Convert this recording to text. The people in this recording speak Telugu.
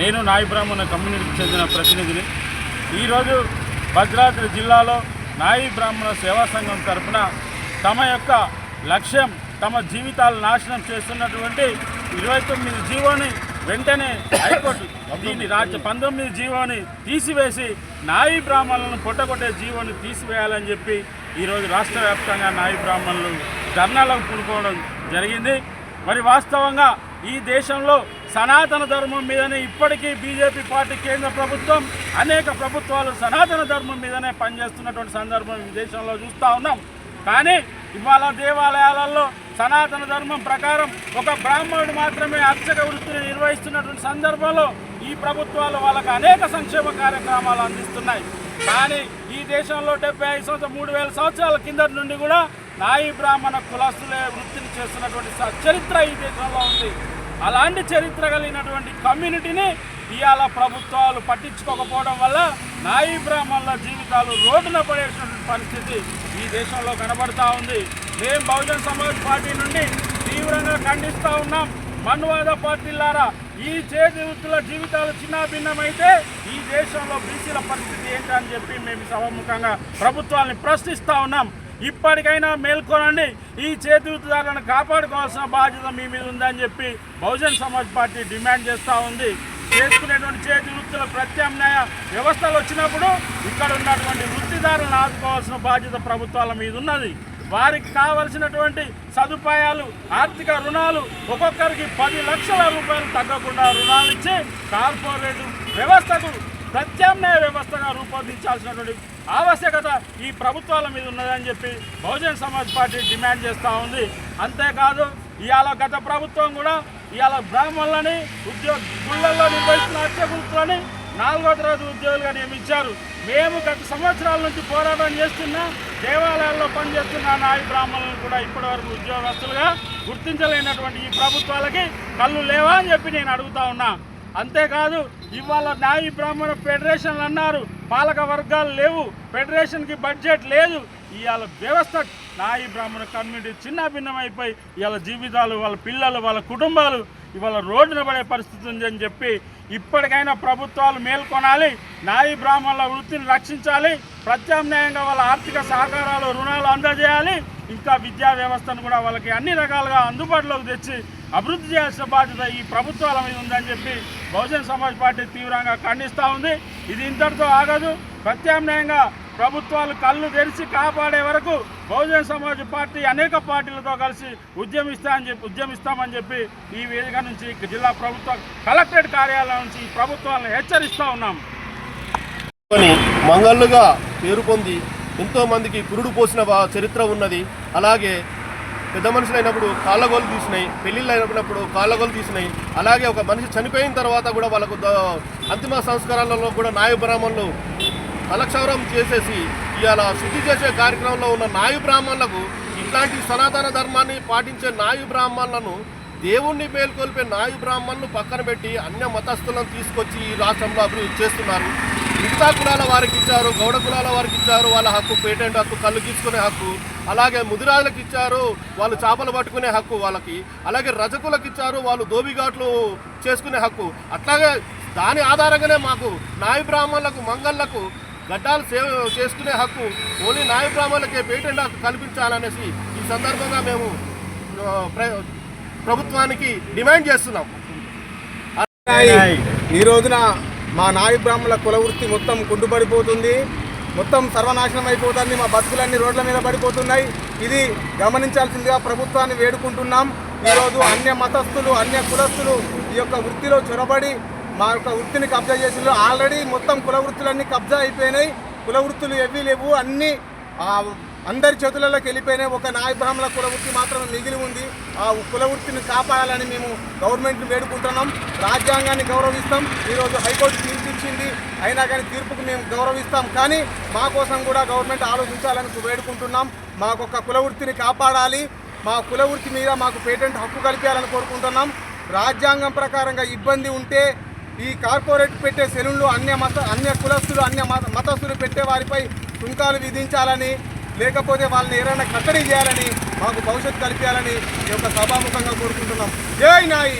నేను నాయి బ్రాహ్మణ కమ్యూనిటీకి చెందిన ప్రతినిధిని. ఈరోజు భద్రాద్రి జిల్లాలో నాయి బ్రాహ్మణ సేవా సంఘం తరపున తమ యొక్క లక్ష్యం తమ జీవితాలు నాశనం చేస్తున్నటువంటి ఇరవై తొమ్మిది జీవోని వెంటనే హైకోర్టు దీన్ని రాజ్య పంతొమ్మిది జీవోని తీసివేసి నాయి బ్రాహ్మణులను పొట్టగొట్టే జీవోని తీసివేయాలని చెప్పి ఈరోజు రాష్ట్ర వ్యాప్తంగా నాయి బ్రాహ్మణులు ధర్నాలకు పూనుకోవడం జరిగింది. మరి వాస్తవంగా ఈ దేశంలో సనాతన ధర్మం మీదనే ఇప్పటికీ బీజేపీ పార్టీ కేంద్ర ప్రభుత్వం అనేక ప్రభుత్వాలు సనాతన ధర్మం మీదనే పనిచేస్తున్నటువంటి సందర్భం దేశంలో చూస్తూ ఉన్నాం. కానీ ఇవాళ దేవాలయాలలో సనాతన ధర్మం ప్రకారం ఒక బ్రాహ్మణుడు మాత్రమే అర్చక వృత్తిని నిర్వహిస్తున్నటువంటి సందర్భంలో ఈ ప్రభుత్వాలు వాళ్ళకు అనేక సంక్షేమ కార్యక్రమాలు అందిస్తున్నాయి. కానీ ఈ దేశంలో డెబ్బై ఐదు సంవత్సరం మూడు వేల సంవత్సరాల కిందటి నుండి కూడా నాయి బ్రాహ్మణ కులస్తులే వృత్తిని చేస్తున్నటువంటి చరిత్ర ఈ దేశంలో ఉంది. అలాంటి చరిత్ర కలిగినటువంటి కమ్యూనిటీని ఇవాళ ప్రభుత్వాలు పట్టించుకోకపోవడం వల్ల నాయి బ్రాహ్మణుల జీవితాలు రోడ్డున పడేటువంటి పరిస్థితి ఈ దేశంలో కనబడతా ఉంది. మేము బహుజన్ సమాజ్ పార్టీ నుండి తీవ్రంగా ఖండిస్తూ ఉన్నాం. మన్వాద పార్టీలారా ఈ చేతి వృత్తుల జీవితాలు చిన్నాభిన్నమైతే ఈ దేశంలో బీసీల పరిస్థితి ఏంటని చెప్పి మేము సభముఖంగా ప్రభుత్వాన్ని ప్రశ్నిస్తూ ఉన్నాం. ఇప్పటికైనా మేల్కొనండి. ఈ చేతివృత్తిదారులను కాపాడుకోవాల్సిన బాధ్యత మీ మీద ఉందని చెప్పి బహుజన్ సమాజ్ పార్టీ డిమాండ్ చేస్తూ ఉంది. చేసుకునేటువంటి చేతి వృత్తుల ప్రత్యామ్నాయ వ్యవస్థలు వచ్చినప్పుడు ఇక్కడ ఉన్నటువంటి వృత్తిదారులను ఆదుకోవాల్సిన బాధ్యత ప్రభుత్వాల మీద ఉన్నది. వారికి కావలసినటువంటి సదుపాయాలు ఆర్థిక రుణాలు ఒక్కొక్కరికి పది లక్షల రూపాయలు తగ్గకుండా రుణాలు ఇచ్చి కార్పొరేట్ వ్యవస్థకు ప్రత్యామ్నాయ వ్యవస్థగా రూపొందించాల్సినటువంటి ఆవశ్యకత ఈ ప్రభుత్వాల మీద ఉన్నదని చెప్పి బహుజన్ సమాజ్ పార్టీ డిమాండ్ చేస్తూ ఉంది. అంతేకాదు ఇవాళ గత ప్రభుత్వం కూడా ఇవాళ బ్రాహ్మణులని ఉద్యోగ గుళ్ళల్లో నిర్వహిస్తున్న అర్చకులని నాలుగో తరగతి ఉద్యోగులుగా నియమించారు. మేము గత సంవత్సరాల నుంచి పోరాటం చేస్తున్న దేవాలయాల్లో పనిచేస్తున్న నాయి బ్రాహ్మణులను కూడా ఇప్పటివరకు ఉద్యోగస్తులుగా గుర్తించలేనటువంటి ఈ ప్రభుత్వాలకి కళ్ళు లేవా అని చెప్పి నేను అడుగుతా ఉన్నా. అంతేకాదు ఇవాళ న్యాయ బ్రాహ్మణ ఫెడరేషన్లు అన్నారు పాలక వర్గాలు లేవు ఫెడరేషన్కి బడ్జెట్ లేదు. ఇవాళ వ్యవస్థ నాయి బ్రాహ్మణ కమ్యూనిటీ చిన్న భిన్నమైపోయి ఇవాళ జీవితాలు వాళ్ళ పిల్లలు వాళ్ళ కుటుంబాలు ఇవాళ రోడ్డున పడే పరిస్థితి ఉందని చెప్పి ఇప్పటికైనా ప్రభుత్వాలు మేల్కొనాలి నాయి బ్రాహ్మణుల వృత్తిని రక్షించాలి ప్రత్యామ్నాయంగా వాళ్ళ ఆర్థిక సహకారాలు రుణాలు అందజేయాలి ఇంకా విద్యా వ్యవస్థను కూడా వాళ్ళకి అన్ని రకాలుగా అందుబాటులోకి తెచ్చి అభివృద్ధి చేయాల్సిన బాధ్యత ఈ ప్రభుత్వాల మీద ఉందని చెప్పి బహుజన్ సమాజ్ పార్టీ తీవ్రంగా ఖండిస్తూ ఉంది. ఇది ఇంతటితో ఆగదు. ప్రత్యామ్నాయంగా ప్రభుత్వాలు కళ్ళు తెరిచి కాపాడే వరకు బహుజన సమాజ్ పార్టీ అనేక పార్టీలతో కలిసి ఉద్యమిస్తా అని చెప్పి ఉద్యమిస్తామని చెప్పి ఈ వేదిక నుంచి జిల్లా ప్రభుత్వ కలెక్టరేట్ కార్యాలయం నుంచి ఈ ప్రభుత్వాలను హెచ్చరిస్తూ ఉన్నాం. మంగళ్ళుగా పేరు పొంది ఎంతో మందికి పురుడు పోసిన చరిత్ర ఉన్నది. అలాగే పెద్ద మనుషులు అయినప్పుడు కాళ్ళగోలు తీసినాయి పెళ్ళిళ్ళు అయినప్పుడు కాళ్ళగోలు తీసినాయి. అలాగే ఒక మనిషి చనిపోయిన తర్వాత కూడా వాళ్ళకు అంతిమ సంస్కారాలలో కూడా నాయ బ్రాహ్మణులు తలక్షవరం చేసేసి ఇవాళ శుద్ధి చేసే కార్యక్రమంలో ఉన్న నాయు బ్రాహ్మణులకు ఇట్లాంటి సనాతన ధర్మాన్ని పాటించే నాయు బ్రాహ్మణులను దేవుణ్ణి మేల్కొల్పే నాయు బ్రాహ్మణులు పక్కన పెట్టి అన్య మతస్థులను తీసుకొచ్చి ఈ రాష్ట్రంలో అభివృద్ధి చేస్తున్నారు. మిగతా కులాల వారికి ఇచ్చారు గౌడ కులాల వారికి ఇచ్చారు వాళ్ళ హక్కు పేటెంట్ హక్కు కళ్ళు తీసుకునే హక్కు అలాగే ముదిరాజులకు ఇచ్చారు వాళ్ళు చేపలు పట్టుకునే హక్కు వాళ్ళకి అలాగే రజకులకు ఇచ్చారు వాళ్ళు దోబిఘాట్లు చేసుకునే హక్కు. అట్లాగే దాని ఆధారంగానే మాకు నాయ బ్రాహ్మణులకు మంగళ్ళకు గడ్డాలు సేవ చేసుకునే హక్కు ఓన్లీ నాయ బ్రాహ్మణులకే పేటెంట్ హక్కు కల్పించాలనేసి ఈ సందర్భంగా మేము ప్ర- ప్రభుత్వానికి డిమాండ్ చేస్తున్నాం. ఈ రోజున మా నాయు బ్రాహ్మణుల కుల వృత్తి మొత్తం కుండుపడిపోతుంది మొత్తం సర్వనాశనం అయిపోతుంది. మా బతుకులన్నీ రోడ్ల మీద పడిపోతున్నాయి. ఇది గమనించాల్సిందిగా ప్రభుత్వాన్ని వేడుకుంటున్నాం. ఈరోజు అన్య మతస్థులు అన్య కులస్తులు ఈ యొక్క వృత్తిలో చొరబడి మా యొక్క వృత్తిని కబ్జా చేసిన ఆల్రెడీ మొత్తం కుల వృత్తులన్నీ కబ్జా అయిపోయినాయి. కుల వృత్తులు లేవు. అన్నీ అందరి చేతులలోకి వెళ్ళిపోయిన ఒక నాయ బ్రాహ్మణ కుల వృత్తి మాత్రమే మిగిలి ఉంది. ఆ కుల వృత్తిని కాపాడాలని మేము గవర్నమెంట్ని వేడుకుంటున్నాం. రాజ్యాంగాన్ని గౌరవిస్తాం. ఈరోజు హైకోర్టు తీర్పు ఇచ్చింది అయినా కానీ తీర్పుకు మేము గౌరవిస్తాం. కానీ మా కోసం కూడా గవర్నమెంట్ ఆలోచించాలని వేడుకుంటున్నాం. మాకు ఒక కుల వృత్తిని కాపాడాలి. మా కుల వృత్తి మీద మాకు పేటెంట్ హక్కు కల్పించాలని కోరుకుంటున్నాం. రాజ్యాంగం ప్రకారంగా ఇబ్బంది ఉంటే ఈ కార్పొరేట్ పెట్టే సెలూన్లు అన్య మత అన్య కులస్తులు అన్య మత మతస్థులు పెట్టే వారిపై సుంకాలు విధించాలని లేకపోతే వాళ్ళని ఏదైనా కట్టడి చేయాలని మాకు భవిష్యత్తు కల్పించాలని ఈ యొక్క సభాముఖంగా కోరుకుంటున్నాం. జై నాయి!